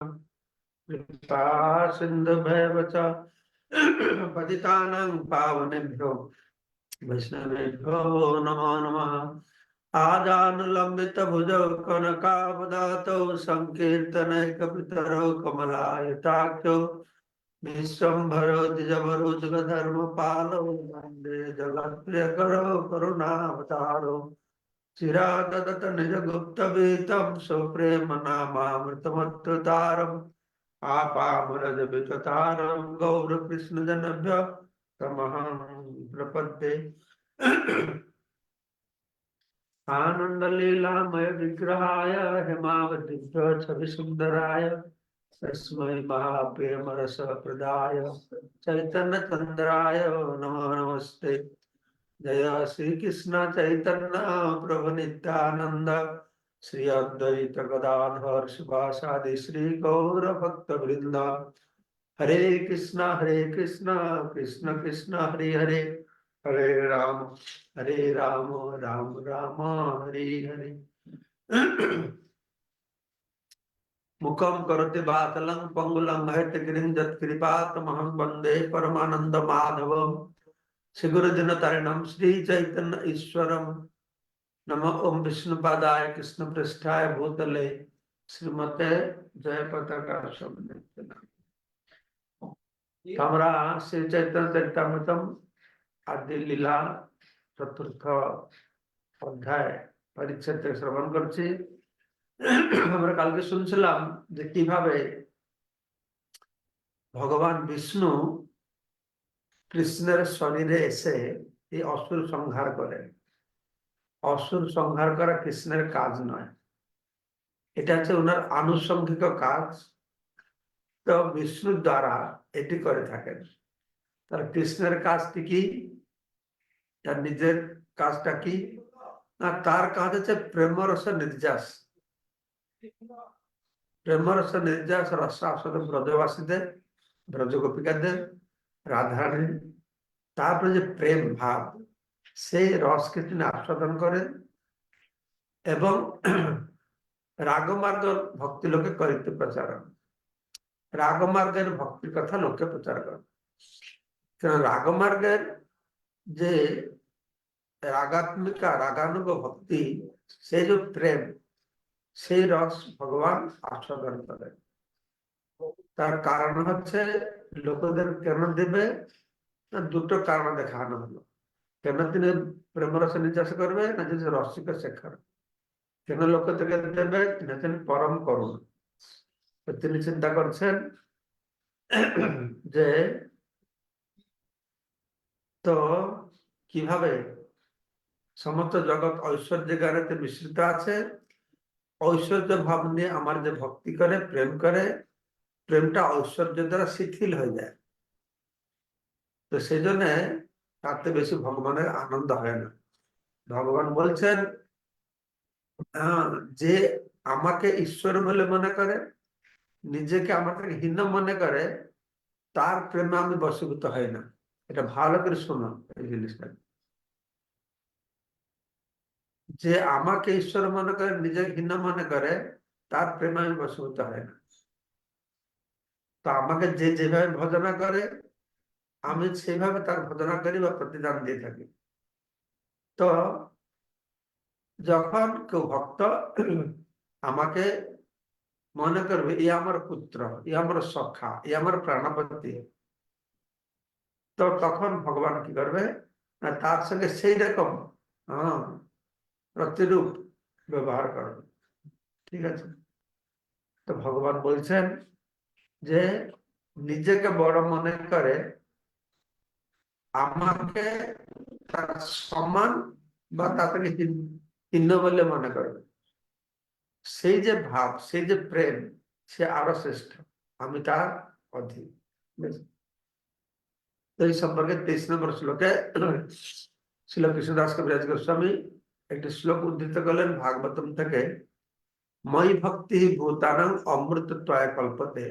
कृपा सिन्धुभैव च पतितानां पावनेभ्यो वैष्णवेभ्यो नमो नमः। आजानुलम्बितभुजौ कनकावदातौ सङ्कीर्तनैकपितरौ कमलायताख्यो विश्वम्भरो द्विजभरो जगधर्मपालौ वंदे जगत्प्रियकरो करुणावतारो चिरा ददत निजगुप्त वीतम सुप्रेम नामृतमत्तारम विग्रहाय हिमावती छवि सुंदराय तस्म महाप्रेमरस प्रदाय चैतन्य चंद्राय नमो नमस्ते। जय श्री कृष्ण चैतन्य प्रभु नित्यानन्द श्री अद्वैत गदाधर शिवासादि श्री गौर भक्त वृंद हरे कृष्णा हरे कृष्णा, कृष्ण कृष्ण, हरे हरे। हरे राम हरे राम राम राम, हरे हरे। मुखम करोति बातलं, पंगुलं हयत गिरिं जत्कृपातमहं वंदे परमानंद माधवम। seguradino tarinam Sri Chaitanya Ishwaram Nama Om Vishnu Padaya Krishna Prasthaya Bhutale Srimate Jayapataka Shabdhanam আমরা শ্রী চৈতন্য চরিতামৃতম আদি লীলা চতুর্থ অধ্যায় পরিচ্ছেদ শ্রবণ করছি আমরা কালকে শুনছিলাম যে কীভাবে ভগবান বিষ্ণু কৃষ্ণের শরীরে এসে এই অসুর সংহার করেন। অসুর সংহার করা কৃষ্ণের কাজ নয়। এটা হচ্ছে ওনার আনুষঙ্গিক কাজ। তো বিষ্ণুর দ্বারা এটি করে থাকেন। তার কৃষ্ণের কাজটি কি? তার নিজের কাজটা কি? না, তার কাজ হচ্ছে প্রেমরস নির্যাস। প্রেমরস নির্যাস রস আসলে ব্রজবাসীদের ব্রজ গোপিকাদের রাধারানী তারপরে যে প্রেম ভাব, সেই রসকে তিনি আস্বাদন করেন এবং রাগমার্গ ভক্তি লোকে করিতে প্রচারণ রাগমার্গের ভক্তির কথা লোকে প্রচার করেন। কারণ রাগমার্গের যে রাগাত্মিকা, রাগানুগ ভক্তি, সেই যে প্রেম, সেই রস ভগবান আস্বাদন করেন। তার কারণ হচ্ছে লোকদের কেন দেবে? না, দুটো কারণ দেখানো হলো। কেন তিনি প্রেম প্রেমরস নির্যাস করবে? না যদি রসিক শেখার কেন লোক থেকে দেবে? তিনি পরম করুন তিনি চিন্তা করছেন যে তো কীভাবে সমস্ত জগৎ ঐশ্বর্য গানেতে মিশ্রিত আছে? ঐশ্বর্য ভাব নিয়ে আমার যে ভক্তি করে, প্রেম করে প্রেমটা ঐশ্বর্য দ্বারা শিথিল হয়ে যায়। তো সেই জন্য তাতে বেশি ভগবানের আনন্দ হয় না। ভগবান বলছেন যে আমাকে ঈশ্বর বলে মনে করে, নিজেকে আমাকে হীন মনে করে, তার প্রেমে আমি বসীভূত হয় না। এটা ভালো করে শোনো এই জিনিসটা। যে আমাকে ঈশ্বর মনে করে, নিজেকে হীন মনে করে, তার প্রেমে আমি বসীভূত হয় না। তো আমাকে যে যেভাবে ভজনা করে, আমি সেইভাবে তার ভজনা করি বা প্রতিদান দিয়ে থাকি। তো যখন কেউ ভক্ত আমাকে মনে করবে, এ আমার পুত্র, এ আমার সখা, এ আমার প্রাণপতি। তো তখন ভগবান কি করবে? না, তার সঙ্গে সেই রকম হ্যাঁ প্রতিরূপ ব্যবহার করবে। ঠিক আছে? তো ভগবান বলছেন যে নিজেকে বড় মনে করে, আমাকে তার সম্মান বা তাকে চিহ্ন বলে মনে করবে সেই যে ভাব, সেই যে প্রেম, সে আরও শ্রেষ্ঠ। আমি তার অধীন। এই সম্পর্কে তেইশ নম্বর শ্লোকে শিল কৃষ্ণদাস কবিরাজ গোস্বামী একটি শ্লোক উদ্ধৃত করলেন ভাগবতম থেকে। ভক্তি ভূতানাং অমৃত ত্বয় কল্পতে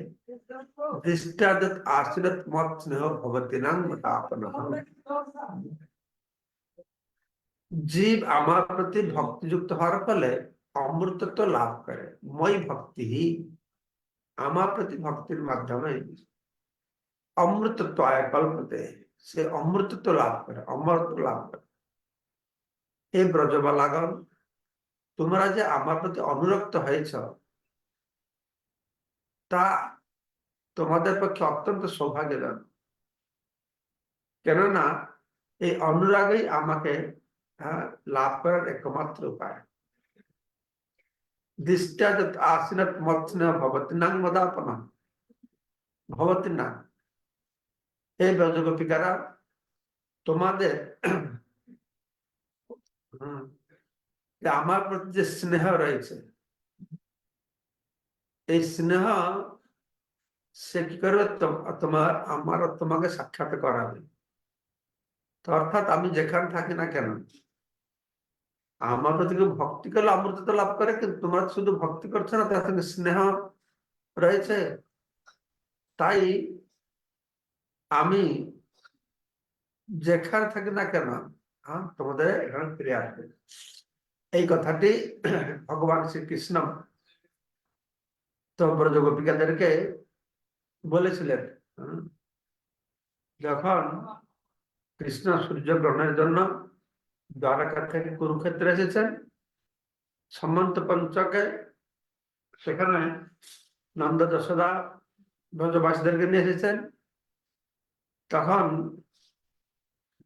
দৃষ্টাদত আশ্রিত মত স্নেহ ভবতী নাং জীব আমার প্রতি ভক্তিযুক্ত হওয়ার ফলে অমৃতত্ব লাভ করে মই ভক্তি আমার প্রতি ভক্তির মাধ্যমে অমৃতত্ব আয় কল্পতে সে অমৃতত্ব লাভ করে অমরত্ব লাভ করে এই ব্রজবালাগণ তোমরা যে আমার প্রতি অনুরক্ত হয়েছ, তা তোমাদের পক্ষে অত্যন্ত সৌভাগ্যজনক। কেননা, এই অনুরাগই আমাকে লাভ করার একমাত্র উপায়। দৃষ্টা মৎস্য ভবতী নাং ভবতী এই ব্রজগোপিকারা, তোমাদের আমার প্রতি যে স্নেহ রয়েছে, এই স্নেহ সে কি করবে তোমার, আমার তোমাকে সাক্ষাৎ করাবে। অর্থাৎ আমি যেখানে থাকি না কেন, আমার প্রতি ভক্তি করলে অমৃত লাভ করে, কিন্তু তোমরা শুধু ভক্তি করছ না, তার সঙ্গে স্নেহ রয়েছে। তাই আমি যেখানে থাকি না কেন তোমাদের এখানে ফিরে আসবে। এই কথাটি ভগবান শ্রীকৃষ্ণ তো ব্রজ গোপিকাদেরকে বলেছিলেন যখন কৃষ্ণ সূর্য গ্রহণের জন্য দ্বারকা থেকে কুরুক্ষেত্রে এসেছেন সম্মন্ত পঞ্চকে, সেখানে নন্দ যশোদা ব্রজবাসীদেরকে নিয়ে এসেছেন। তখন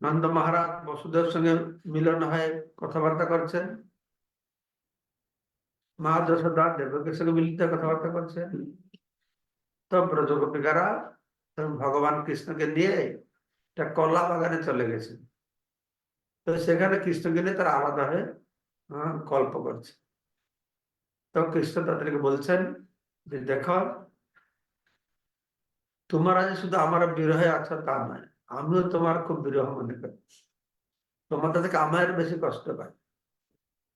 নন্দ মহারাজ বসুদেব সঙ্গে মিলন হয়ে কথাবার্তা করছেন। মা যশোদা দেবকের সঙ্গে মিলিত কথাবার্তা করছেন তো ব্রজগোপিকারা ভগবান কৃষ্ণকে নিয়ে একটা কলা বাগানে চলে গেছে। তো সেখানে কৃষ্ণকে নিয়ে তারা আলাদা হয়ে গল্প করছে। তো কৃষ্ণ তাদেরকে বলছেন যে, দেখো, তোমরা যে শুধু আমার বিরহে আছো তা নয়, আমিও তোমার খুব বিরহ মনে করি। তোমাদের থেকে আমার বেশি কষ্ট পাই।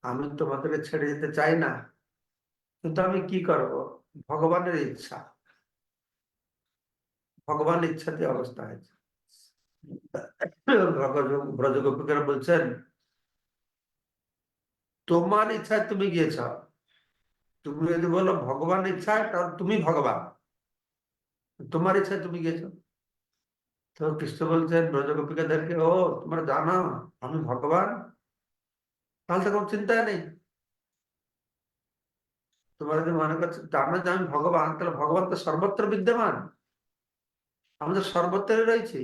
আমি তোমাদেরকে ছেড়ে যেতে চাই না। কিন্তু আমি কি করব? ভগবানের ইচ্ছা। ভগবানের ইচ্ছাতে অবস্থা হয়েছে। ব্রজগোপিকারা বলছেন, তোমার ইচ্ছায় তুমি গিয়েছ। তুমি যদি বলো ভগবান ইচ্ছায়, তাহলে তুমি ভগবান। তোমার ইচ্ছায় তুমি গিয়েছো। তো কৃষ্ণ বলছেন ব্রজগোপিকাদেরকে ও, তোমরা জানো, আমি ভগবান। তাহলে তো কোনো চিন্তা নেই। তোমরা যদি মনে করছ জানো যে আমি ভগবান, তাহলে ভগবান তো সর্বত্র বিদ্যমান। আমি তো সর্বত্রই রয়েছি।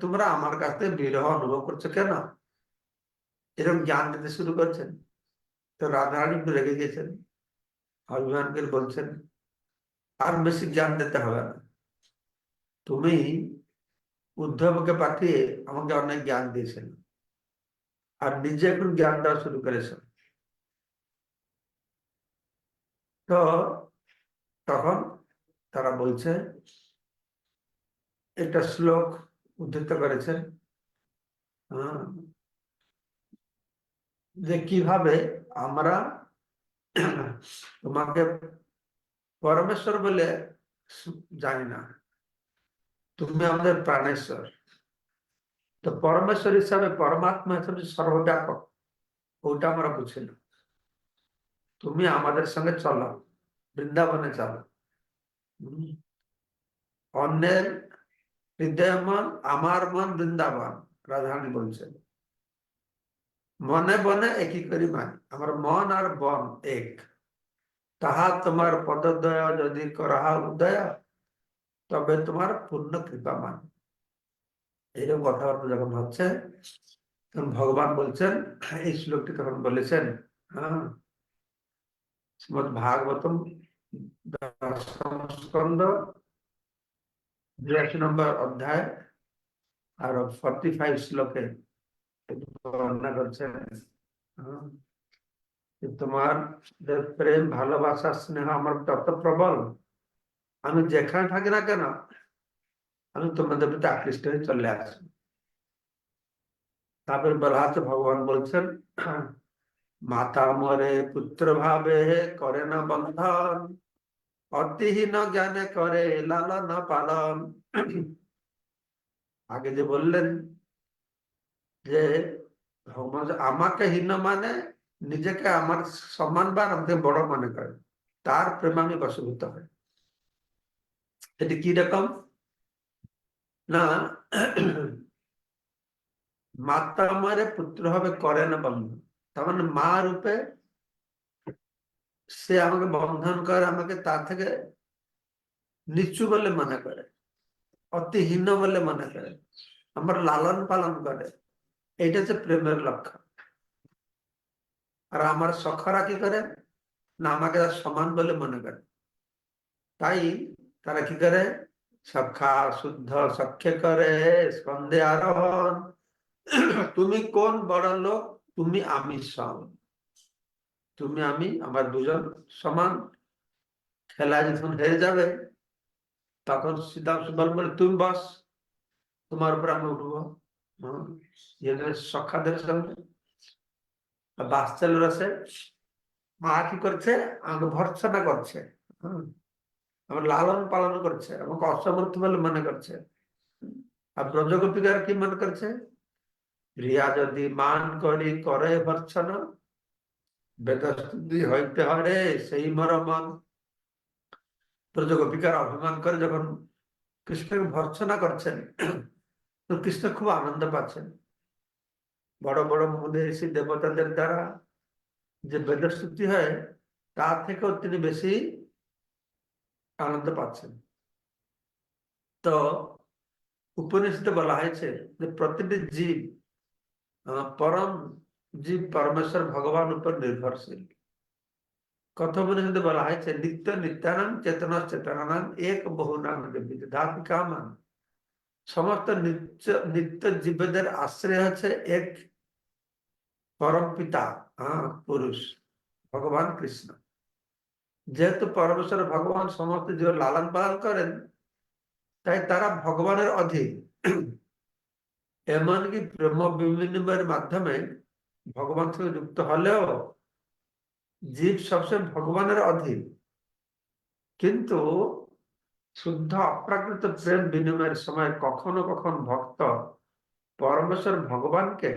তোমরা আমার কাছ থেকে বিরহ অনুভব করছ কেন? এরকম জ্ঞান দিতে শুরু করছেন। তো রাধারানী একটু রেগে গেছেন। অভিমানকে বলছেন, আর বেশি জ্ঞান দিতে হবে না। তুমি উদ্ধবকে পাঠিয়ে আমাকে অনেক জ্ঞান দিয়েছেন। আর নিজে এখন জ্ঞান দেওয়া শুরু করেছেন। তো তখন তারা বলছে, একটা শ্লোক উদ্ধৃত করেছেন। যে কীভাবে আমরা তোমাকে পরমেশ্বর বলে জানি না। তুমি আমাদের প্রাণেশ্বর। তো পরমেশ্বর হিসাবে, পরমাত্মা হিসাবে সর্বব্যাপক। ওটা আমরা বুঝি তুমি আমাদের সঙ্গে চলো। বৃন্দাবনে হুম। অন্যের হৃদয় মন আমার মন বৃন্দাবন, রাধারানী বলছেন। মনে বনে একই করি মানি আমার মন আর বন এক। তাহা তোমার পদদয়, যদি করা উদয়, তবে তোমার পূর্ণ কৃপা মান এরকম কথাবার্তা যখন হচ্ছে, তখন ভগবান বলছেন, এই শ্লোকটি তখন বলেছেন হ্যাঁ শ্রীমদ ভাগবতম স্কন্ধ বিরাশি নম্বর অধ্যায় আর ফর্টি ফাইভ শ্লোকে বর্ণনা করছেন হ্যাঁ, তোমার প্রেম ভালোবাসা স্নেহ আমার তত প্রবল আমি যেখানে থাকি না কেন আমি তোমাদের প্রতি আকৃষ্ট হয়ে চলে আসি। তারপরে বলা ভগবান বলছেন মাতা মরে পুত্র ভাবে করে না বন্ধন। অতিহীন জ্ঞানে করে লালন পালন। আগে যে বললেন যে আমাকে হীন মানে নিজেকে আমার সমান বা আমাকে বড় মনে করে, তার প্রেমে আমি বশভূত হয় এটি কি রকম? না মাতা মারে পুত্র হবে করে না বন্ধন। তার মানে মা রূপে সে আমাকে বন্ধন করে, আমাকে তার থেকে নিচু বলে মনে করে অতিহীন বলে মনে করে, আমার লালন পালন করে। এইটা হচ্ছে প্রেমের লক্ষণ। আর আমার সখরা কি করে? না, আমাকে তার সমান বলে মনে করে। তাই তারা কি করে? সখা শুদ্ধ সখ্যে করে, স্কন্ধে আরোহণ। তুমি কোন বড় লোক তুমি আমি সম তুমি আমি, আমার দুজন সমান। খেলা যখন হেরে যাবে, তখন সিদ্ধাম সুবল বলে তুমি বস। তোমার উপর আমি উঠবো। সখাদের সঙ্গে আর বাচ্চাল রসে মা কি করছে? আমাকে ভর্সনা করছে। আমার লালন পালন করছে। আমাকে অসমর্থ বলে মনে করছে। আর ব্রজগোপিকার কি মনে করছে? রিয়া যদি মান করি করে ভর্সনা বেদস্তুতি হইতে হরে সেই মর মন ব্রজগোপিকার অভিমান করে যখন কৃষ্ণকে ভর্সনা করছেন, তো কৃষ্ণ খুব আনন্দ পাচ্ছেন। বড় বড় মুনি ঋষি দেবতাদের দ্বারা যে বেদস্তুতি হয় তার থেকেও তিনি বেশি আনন্দ পাচ্ছেন। তো উপনিষদে বলা হয়েছে যে প্রতিটি জীব জীব পরমেশ্বর ভগবান উপর নির্ভরশীল। কথা উপনিষদে বলা হয়েছে নিত্য নিত্যানাম চেতনা চেতনানাম এক বহু নাম ধাপিকামান সমস্ত নিত্য নিত্য জীবদের আশ্রয় হচ্ছে এক পরম পিতা হ্যাঁ পুরুষ, ভগবান কৃষ্ণ। যেহেতু পরমেশ্বর ভগবান সমস্ত জীব লালন পালন করেন, তাই তারা ভগবানের অধীন। এমনকি প্রেম বিনিময়ের মাধ্যমে ভগবান সঙ্গে যুক্ত হলেও জীব সবসময় ভগবানের অধীন। কিন্তু শুদ্ধ, অপ্রাকৃত প্রেম বিনিময়ের সময় কখনো কখন ভক্ত পরমেশ্বর ভগবানকে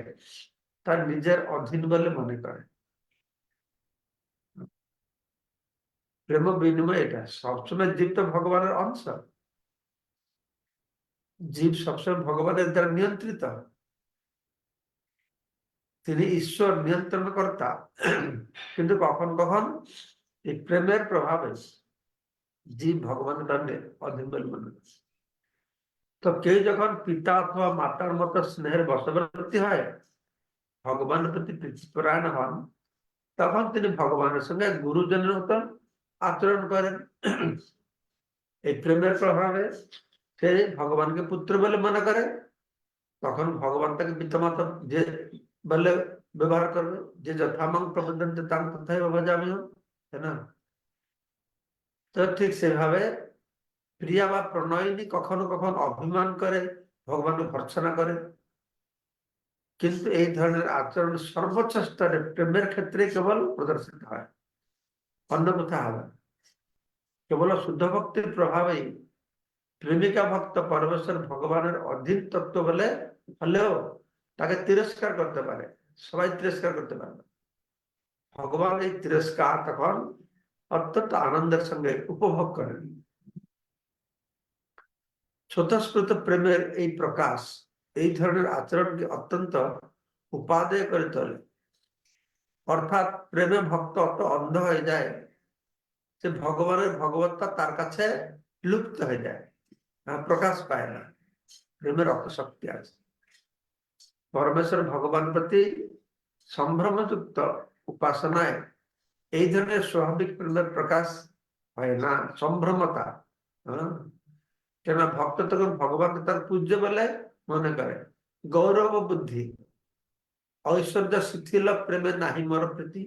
তার নিজের অধীন বলে মনে করে। প্রেম বিনিময় এটা। সবসময় জীব তো ভগবানের অংশ। জীব সবসময় ভগবানের দ্বারা নিয়ন্ত্রিত। তিনি ঈশ্বর নিয়ন্ত্রণ কর্তা। কিন্তু কখন কখন? এই প্রেমের প্রভাবে জীব ভগবানের দণ্ডে অধীন বলে মনে করে তো কেউ যখন পিতা অথবা মাতার মতো স্নেহের বশবর্তী হয় ভগবানের প্রতি প্রীতিপরায়ণ হন, তখন তিনি ভগবানের সঙ্গে গুরুজনের মতন আচরণ করেন। এই প্রেমের প্রভাবে সে ভগবানকে পুত্র বলে মনে করে, তখন ভগবান তাকে পিতামাতা যে বলে ব্যবহার করবে, যে যথামং প্রবন্ধন তাং তথাই বাবা যাবে তাই না? তো ঠিক সেভাবে প্রিয়া বা প্রণয়িনী কখনো কখনো অভিমান করে, ভগবানকে ভর্সনা করে। কিন্তু এই ধরনের আচরণ সর্বোচ্চ স্তরে প্রেমের ক্ষেত্রে কেবল প্রদর্শিত হয়। অন্য কোথাও হবে। কেবল শুদ্ধ ভক্তির প্রভাবেই প্রেমিকা ভক্ত পরমেশ্বর ভগবানের অধীন তত্ত্ব বলে হলেও তাকে তিরস্কার করতে পারে। সবাই তিরস্কার করতে পারে। ভগবান এই তিরস্কার তখন অত্যন্ত আনন্দের সঙ্গে উপভোগ করেন। স্বতঃস্ফূর্ত প্রেমের এই প্রকাশ, এই ধরনের আচরণকে অত্যন্ত উপাদেয় করে তোলে। অর্থাৎ প্রেমে ভক্ত অত অন্ধ হয়ে যায় যে ভগবানের ভগবত্তা তার কাছে লুপ্ত হয়ে যায়। প্রকাশ পায় না প্রেমের অত শক্তি আছে পরমেশ্বর ভগবান প্রতি সম্ভ্রমযুক্ত উপাসনায় এই ধরনের স্বাভাবিক প্রেমের প্রকাশ হয় না সম্ভ্রমতা? কেন ভক্ত তখন ভগবানকে তার পূজ্য বলে মনে করে গৌরব বুদ্ধি ঐশ্বর্য শিথিল প্রেমে নাহি মর প্রীতি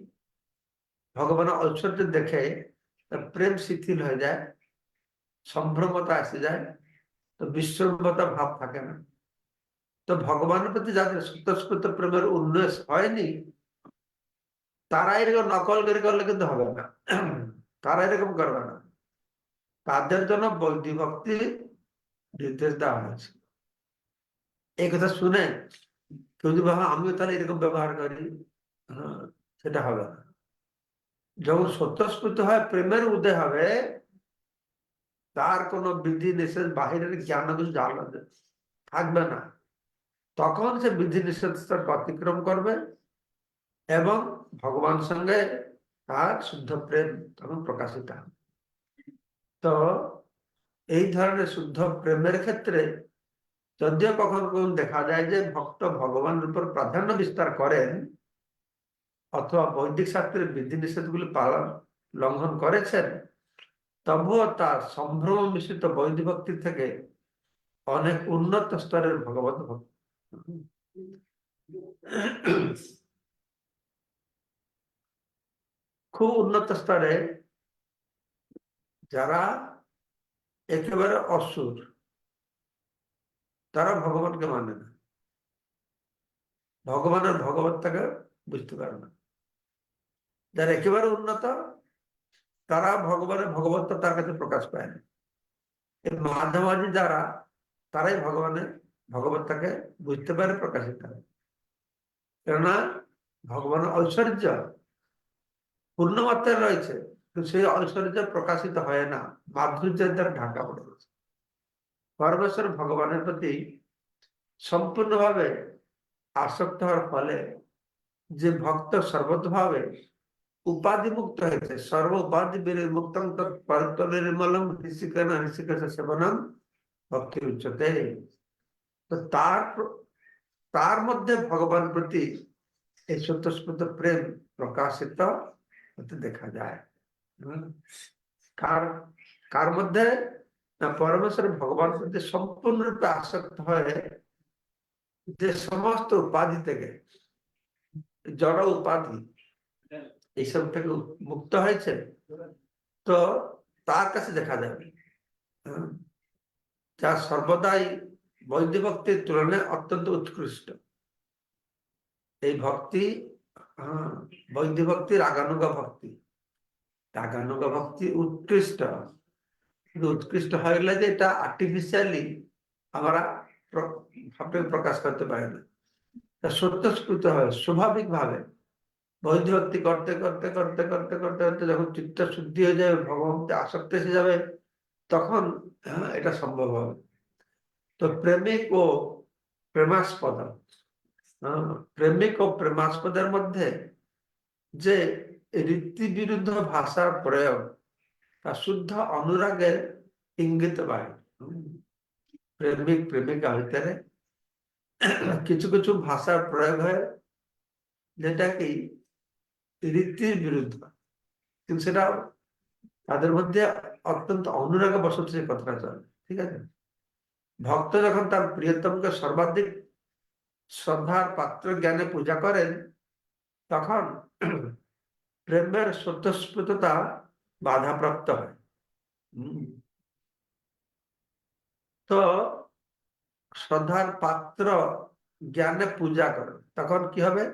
ভগবান ঐশ্বর্য দেখে প্রেম শিথিল হয়ে যায় সম্ভ্রমতা এসে যায় তো বিশ্বম্ভতা ভাব থাকে না। তো ভগবানের প্রতি যাদের স্বতঃস্ফূর্ত প্রেমের উন্মেষ হয়নি তারা এরকম নকল করে করলে কিন্তু হবে না। তারা এরকম করবে না। তাদের জন্য বৈধি ভক্তি নির্দেশ দেওয়া হয়েছে এই কথা শুনে কেউ যদি ভাবে, আমিও তাহলে এরকম ব্যবহার করি হ্যাঁ সেটা হবে না। যখন স্বতঃস্ফূর্ত হয়, প্রেমের উদয় হবে তার কোনো বিধি নিষেধ বাহিরের জ্ঞান জানা থাকবে না। তখন সে বিধি নিষেধ স্তরকে অতিক্রম করবে এবং ভগবান সঙ্গে তার শুদ্ধ প্রেম তখন প্রকাশিত হবে। তো এই ধরনের শুদ্ধ প্রেমের ক্ষেত্রে যদিও কখন কখন দেখা যায় যে ভক্ত ভগবানের উপর প্রাধান্য বিস্তার করেন অথবা বৈদিক শাস্ত্রের বিধি নিষেধগুলি পালন লঙ্ঘন করেছেন তবুও তার সম্ভ্রম মিশ্রিত বৈধ ভক্তি থেকে অনেক উন্নত স্তরের ভগবত ভক্তি। খুব উন্নত স্তরে যারা একেবারে অসুর, তারা ভগবানকে মানে না। ভগবানের ভগবত্তাকে বুঝতে পারে না। যারা একেবারে উন্নত তারা ভগবানের ভগবত্তা তার কাছে প্রকাশ পায় না। এর মাঝামাঝি যারা তারাই ভগবানের ভগবত্তাকে বুঝতে পারে, প্রকাশিত করে। কেননা ভগবানের ঐশ্বর্য পূর্ণমাত্রায় রয়েছে, কিন্তু সেই ঐশ্বর্য প্রকাশিত হয় না। মাধুর্যের দ্বারা ঢাকা পড়ে গেছে। পরমেশ্বর ভগবানের প্রতি সম্পূর্ণভাবে আসক্ত হওয়ার ফলে যে ভক্ত সর্বতভাবে উপাধি মুক্ত হয়েছে। সর্ব উপাধি মুক্ত নির্মলম ঋষিকেন, ঋষিকেশ সেবনম, ভক্তি উচ্চতে। তো তার তার মধ্যে ভগবান প্রতি এই স্বতঃস্ফূর্ত প্রেম প্রকাশিত হতে দেখা যায়। কার কার মধ্যে না পরমেশ্বর ভগবান প্রতি সম্পূর্ণরূপে আসক্ত হয়ে যে সমস্ত উপাধি থেকে, জড় উপাধি এইসব থেকে মুক্ত হয়েছে তো তার কাছে দেখা যাবে যা সর্বদাই বৈধ ভক্তির তুলনায় অত্যন্ত উৎকৃষ্ট। এই ভক্তি হ্যাঁ বৈধ ভক্তির আগানুগা ভক্তি। আগানুগা ভক্তি উৎকৃষ্ট। উৎকৃষ্ট হয়ে গেলে যে এটা আর্টিফিশিয়ালি আমরা ভাবে প্রকাশ করতে পারি না। তা সত্যস্ফূর্ত হয় স্বাভাবিক ভাবে বৈধ ভক্তি করতে করতে করতে করতে করতে করতে যখন চিত্ত শুদ্ধি হয়ে যাবে ভগবন্তী আসক্ত এসে যাবে তখন হ্যাঁ, এটা সম্ভব হবে। তো প্রেমিক ও প্রেমাস্পদ প্রেমিক ও প্রেমাস্পদের মধ্যে যে রীতি বিরুদ্ধ ভাষার প্রয়োগ তা শুদ্ধ অনুরাগের ইঙ্গিত পায়। প্রেমিক প্রেমিকা ভিতরে কিছু কিছু ভাষার প্রয়োগ হয় যেটা কি রীতির বিরুদ্ধ। কিন্তু সেটা তাদের মধ্যে অত্যন্ত অনুরাগে বসত সে কথাটা চলে ঠিক আছে? ভক্ত যখন তার প্রিয়তমকে সর্বাধিক শ্রদ্ধার পাত্র জ্ঞানে পূজা করেন, তখন প্রেমের স্বতঃস্ফূর্ততা বাধাপ্রাপ্ত হয়। তো শ্রদ্ধার পাত্র জ্ঞানে পূজা করে তখন কি হবে?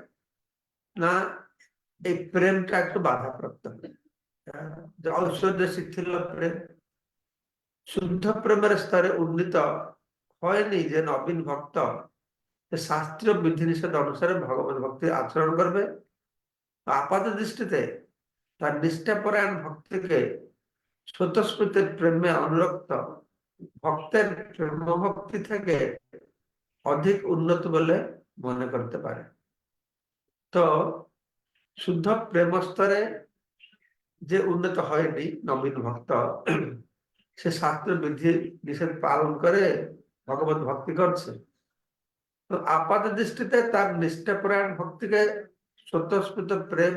না এই প্রেমটা একটু বাধাপ্রাপ্ত। ঐশ্বর্য শিথিল প্রেম। শুদ্ধ প্রেমের স্তরে উন্নীত হয়নি যে নবীন ভক্ত। শাস্ত্রীয় বিধি নিষেধ অনুসারে ভগবান ভক্তি আচরণ করবে। আপাত দৃষ্টিতে তার নিষ্ঠাপরায়ণ ভক্তিকে স্বতঃস্ফূর্তের প্রেমে অনুরক্ত ভক্তের প্রেম ভক্তি থেকে অধিক উন্নত বলে মনে করতে পারে। তো শুদ্ধ প্রেম স্তরে যে উন্নত হয়নি, নবীন ভক্ত, সে শাস্ত্র বিধি নিষেধ পালন করে ভগবত ভক্তি করছে। তো আপাত দৃষ্টিতে তার নিষ্ঠাপরায়ণ ভক্তিকে স্বতঃস্ফূর্ত প্রেম,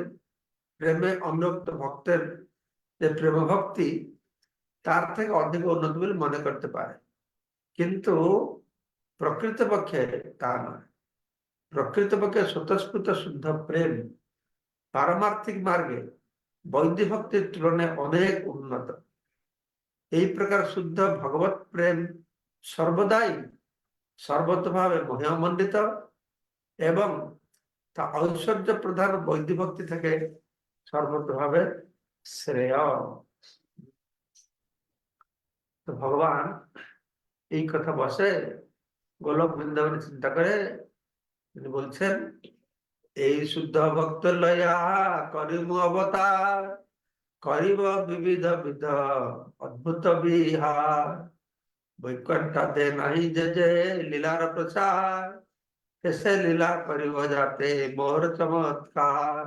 প্রেমে অনুরক্ত ভক্তের যে প্রেম ভক্তি তার থেকে অধিক উন্নত বলে মনে করতে পারে। কিন্তু প্রকৃতপক্ষে তা নয়। প্রকৃতপক্ষে স্বতঃস্ফূর্ত শুদ্ধ প্রেম পারমার্থিক মার্গে বৈদ্য ভক্তির তুলনায় অনেক উন্নত। এই প্রকার শুদ্ধ ভগবত প্রেম সর্বদাই সর্বতভাবে মহিমণ্ডিত এবং তা ঐশ্বর্য প্রধান বৈদ্য ভক্তি থেকে সর্বতভাবে শ্রেয়। তো ভগবান এই কথা বসে গোলক বৃন্দাবনে চিন্তা করে তিনি বলছেন এই শুদ্ধ ভক্ত লয়া করিম অবতার করিব বিবিধ বিধ অদ্ভুত বিহার। বৈকুণ্ঠতে নাই যে যে লীলার প্রচার এসে লীলা করিব যাতে মোর চমৎকার।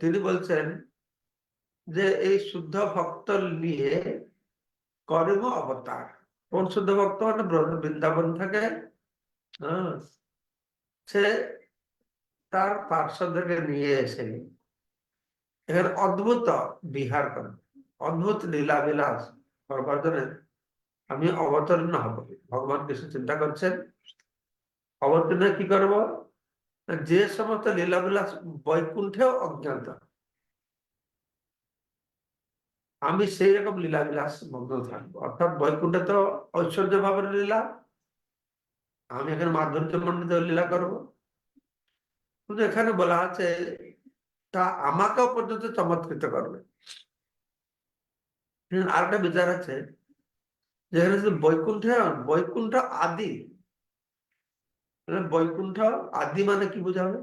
তিনি বলছেন যে এই শুদ্ধ ভক্ত নিয়ে কর্ম অবতার। কোন শুদ্ধ ভক্ত? মানে বৃন্দাবন থাকে। হ্যাঁ, সে তার পার্শ্বদেরকে নিয়ে এসে এখানে অদ্ভুত বিহার করে, অদ্ভুত লীলা বিলাস করবার জন্য আমি অবতীর্ণ হব। ভগবান কিছু চিন্তা করছেন, অবতীর্ণ কি করব? যে সমস্ত লীলা বিলাস বৈকুণ্ঠেও অজ্ঞাত, আমি সেই রকম লীলা বিলাস মগ্ন থাকব। অর্থাৎ বৈকুণ্ঠে তো ঐশ্বর্য ভাবের লীলা, আমি এখানে মাধুর্য মন্ডিত লীলা করব। কিন্তু এখানে বলা আছে, তা আমাকেও পর্যন্ত চমৎকৃত করবে। আর একটা বিচার আছে, যেখানে বৈকুণ্ঠে, বৈকুণ্ঠ আদি মানে বৈকুণ্ঠ আদি মানে কি বোঝাবে?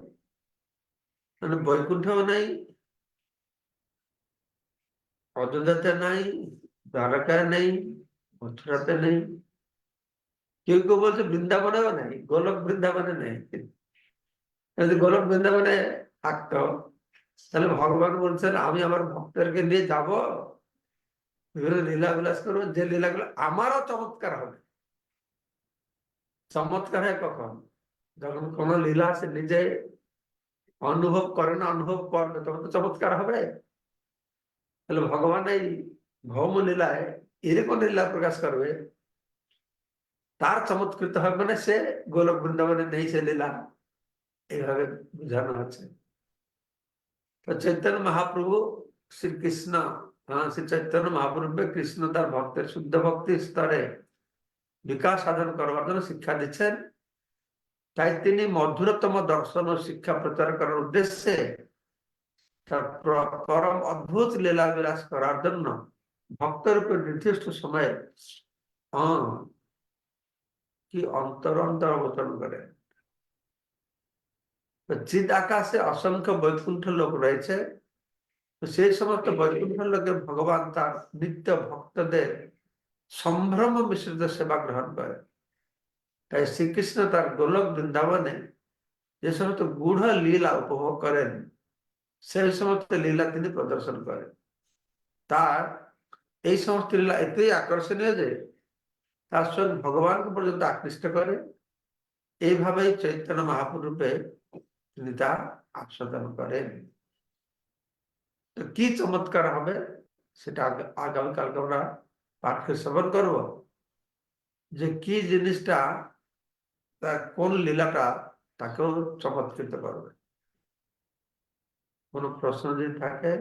মানে বৈকুণ্ঠ নাই, অযোধ্যাতে নাই, দ্বারকায় নেই, মথুরাতে নেই, কেউ কেউ বলছে বৃন্দাবনেও নেই, গোলক বৃন্দাবনে নেই যদি গোলক বৃন্দাবনে থাকতো, তাহলে ভগবান বলছেন, আমি আমার ভক্তদেরকে নিয়ে যাব। বিভিন্ন লীলা বিলাস করব। যে লীলাগুলো আমারও চমৎকার হবে। চমৎকার হয় কখন? যখন কোন লীলা সে নিজে অনুভব করে না, অনুভব করবে তখন তো চমৎকার হবে। তাহলে ভগবান এই ভৌম লীলায় এরকম লীলা প্রকাশ করবে। তার চমৎকৃত হবে মানে সে গোলক বৃন্দাবনে নেই সে লীলা। এইভাবে বোঝানো হচ্ছে। তো চৈতন্য মহাপ্রভু শ্রীকৃষ্ণ হ্যাঁ শ্রী চৈতন্য মহাপ্রভু কৃষ্ণ তার ভক্তের শুদ্ধ ভক্তির স্তরে বিকাশ সাধন করবার জন্য শিক্ষা দিচ্ছেন। তাই তিনি মধুরতম দর্শন ও শিক্ষা প্রচার করার উদ্দেশ্যে তার পরম অদ্ভুত লীলা বিলাস করার জন্য ভক্তের উপর নির্দিষ্ট সময়ে কি অন্তর অন্তর অবতরণ করে চিদ আকাশে অসংখ্য বৈকুণ্ঠ লোক রয়েছে। সেই সমস্ত বৈকুণ্ঠ লোকে ভগবান তার নিত্য ভক্তদের সম্ভ্রম মিশ্রিত সেবা গ্রহণ করে। তাই শ্রীকৃষ্ণ তার গোলক বৃন্দাবনে যে সমস্ত গূঢ় লীলা উপভোগ করেন সেই সমস্ত লীলা তিনি প্রদর্শন করেন। তার এই সমস্ত লীলা এতই আকর্ষণীয় যে তার সঙ্গে ভগবানকে পর্যন্ত আকৃষ্ট করে। এইভাবেই চৈতন্য মহাপুরূপে তিনি তা আস্বাদন করেন তো কি চমৎকার হবে, সেটা আগামীকালকে আমরা পাঠকে শ্রবণ করব। যে কি জিনিসটা, তার কোন লীলাটা তাকেও চমৎকৃত করবে। কোনো প্রশ্ন যদি থাকে,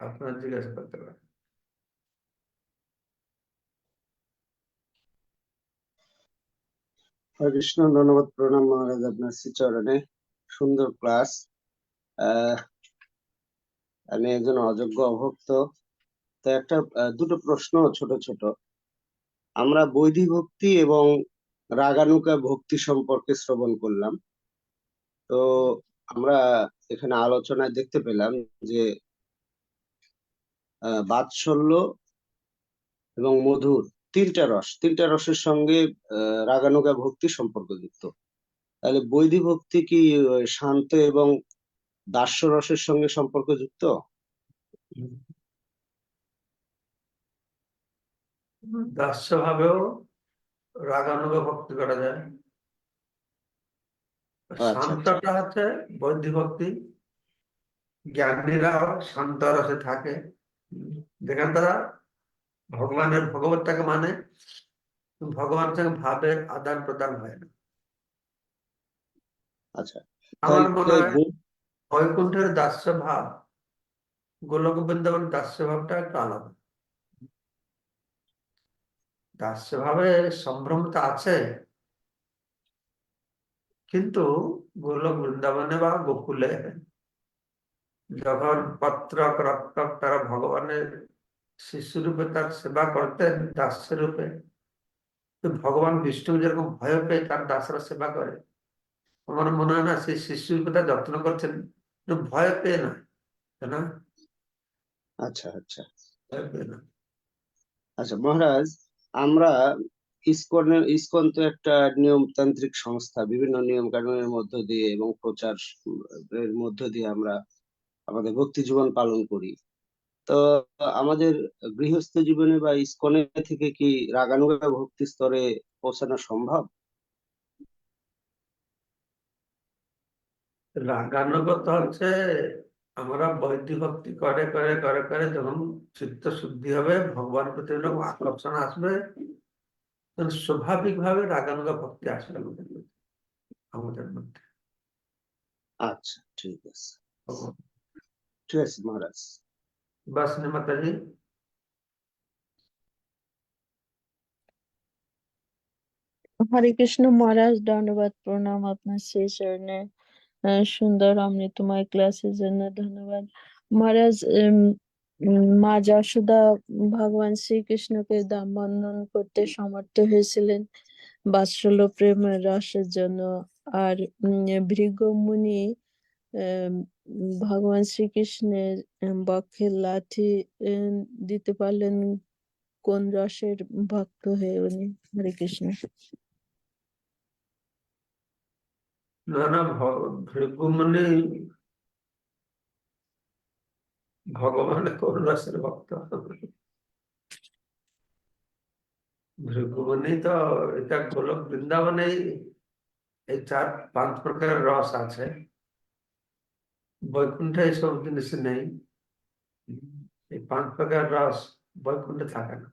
আপনারা জিজ্ঞাসা করতে পারেন। কৃষ্ণ, ধন্যবাদ প্রণাম মহারাজ আপনার শ্রীচরণে। সুন্দর ক্লাস আমি একজন অযোগ্য অভক্ত। তো একটা দুটো প্রশ্ন ছোট ছোট। আমরা বৈধি ভক্তি এবং রাগানুকা ভক্তি সম্পর্কে শ্রবণ করলাম। তো আমরা এখানে আলোচনায় দেখতে পেলাম যে বাৎসল্য এবং মধুর তিনটা রস। তিনটা রসের সঙ্গে আহ, রাগানুগা ভক্তি সম্পর্কযুক্ত। তাহলে বৈধি ভক্তি কি শান্ত এবং দাস্য রসের সঙ্গে সম্পর্কযুক্ত? দাস্য ভাবেও রাগানুগ ভক্তি করা যায়। আচ্ছা। শান্তটা হচ্ছে বৌদ্ধি ভক্তি। জ্ঞানীরাও শান্ত রসে থাকে। যেখানে তারা ভগবানের ভগবতটাকে মানে ভগবানের সঙ্গে ভাবের আদান প্রদান হয় না। আচ্ছা আমার মনে হয় বৈকুণ্ঠের দাস্য ভাব গোলক বৃন্দাবন দাস্য ভাবটা একটু আলাদা। দাস্য ভাবে সম্ভ্রমতা আছে কিন্তু গোলক বৃন্দাবনে বা গোকুলে যখন পত্রক রক্তক তারা ভগবানের শিশু রূপে তার সেবা করতেন দাস্য রূপে তো ভগবান বিষ্ণু যেরকম ভয় পেয়ে তার দাসরা সেবা করে আমার মনে হয় না সেই শিশু রূপে তার যত্ন করছেন কিন্তু ভয় পেয়ে না তাই না? আচ্ছা আচ্ছা। লাগবে না। আচ্ছা মহারাজ আমরা ইসকনের ইসকন তো একটা নিয়মতান্ত্রিক সংস্থা বিভিন্ন নিয়ম কানুনের মধ্য দিয়ে এবং প্রচার এর মধ্য দিয়ে আমরা আমাদের ভক্তি জীবন পালন করি। তো আমাদের গৃহস্থ জীবনে বা ইসকনে থেকে কি রাগানুগা ভক্তি স্তরে পৌঁছানো সম্ভব? রাগানুগত হচ্ছে আমরা বৈদিক ভক্তি করে করে করে করে যখন চিত্ত শুদ্ধি হবে ভগবান প্রতি আকর্ষণ আসবে তখন স্বাভাবিক ভাবে রাগানুগা ভক্তি আসবে আমাদের মধ্যে আমাদের মধ্যে। আচ্ছা ঠিক আছে। ঠিক আছে মহারাজ। বাস নে মাতাজি। হরে কৃষ্ণ মহারাজ দণ্ডবাদ প্রণাম আপনার সেই চরণে। সুন্দর অমৃতময় ক্লাসের জন্য ধন্যবাদ মহারাজ মা যশোদা ভগবান শ্রীকৃষ্ণকে দাম বন্ধন করতে সমর্থ হয়েছিলেন বাৎসল্য প্রেমের রসের জন্য আর উম, ভৃগু মুনি আহ, ভগবান শ্রীকৃষ্ণের বক্ষে লাঠি দিতে পারলেন কোন রসের ভক্ত হয়ে উনি হরে কৃষ্ণ না না, ভ- ভৃগু মানে ভগবানের কোন রসের ভক্ত ভৃগুমণি তো এটা গোলক বৃন্দাবনে এই চার, পাঁচ প্রকারের রস আছে। বৈকুণ্ঠে এইসব জিনিস নেই। এই পাঁচ প্রকার রস বৈকুণ্ঠে থাকে না।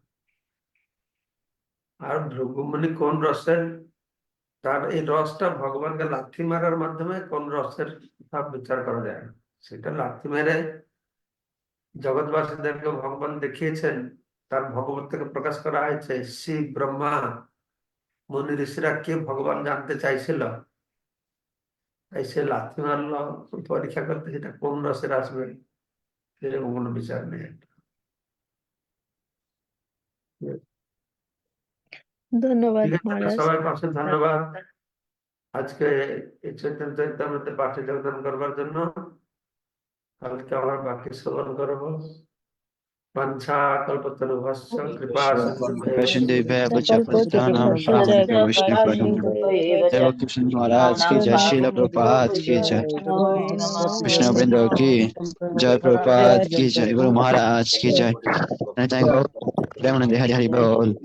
আর ভৃগুমণি কোন রসের? তার এই রসটা ভগবানকে লাথি মারার মাধ্যমে কোন রসের ভাব বিচার করা যায় না। সেটা লাথি মেরে জগৎবাসীদেরকে ভগবান দেখিয়েছেন, তার ভগবতকে প্রকাশ করা হয়েছে শিব ব্রহ্মা মনি ঋষিরা কে ভগবান জানতে চাইছিল? তাই সে লাথি মারলো, পরীক্ষা করতে সেটা কোন রসের আসবে, সেরকম কোনো বিচার নেই। ধন্যবাদ ঠিক আছে মহারাজ সবাই পাশে ধন্যবাদ আজকে এই চৈতন্য চৈতন্যতে পাঠে যোগদান করবার জন্য কালকে আবার বাকি শ্রবণ করবো পাঞ্ছা কল্পতরু ভস্য কৃপা वैष्णदेव्या पचापस्तानां प्रावणिक वैष्णवपदं देव कृष्ण महाराज की जय श्रील प्रपात की जय विष्णु वृंद की जय प्रपात की जय गुरु महाराज की जय Démonos de Hari Hari Bol.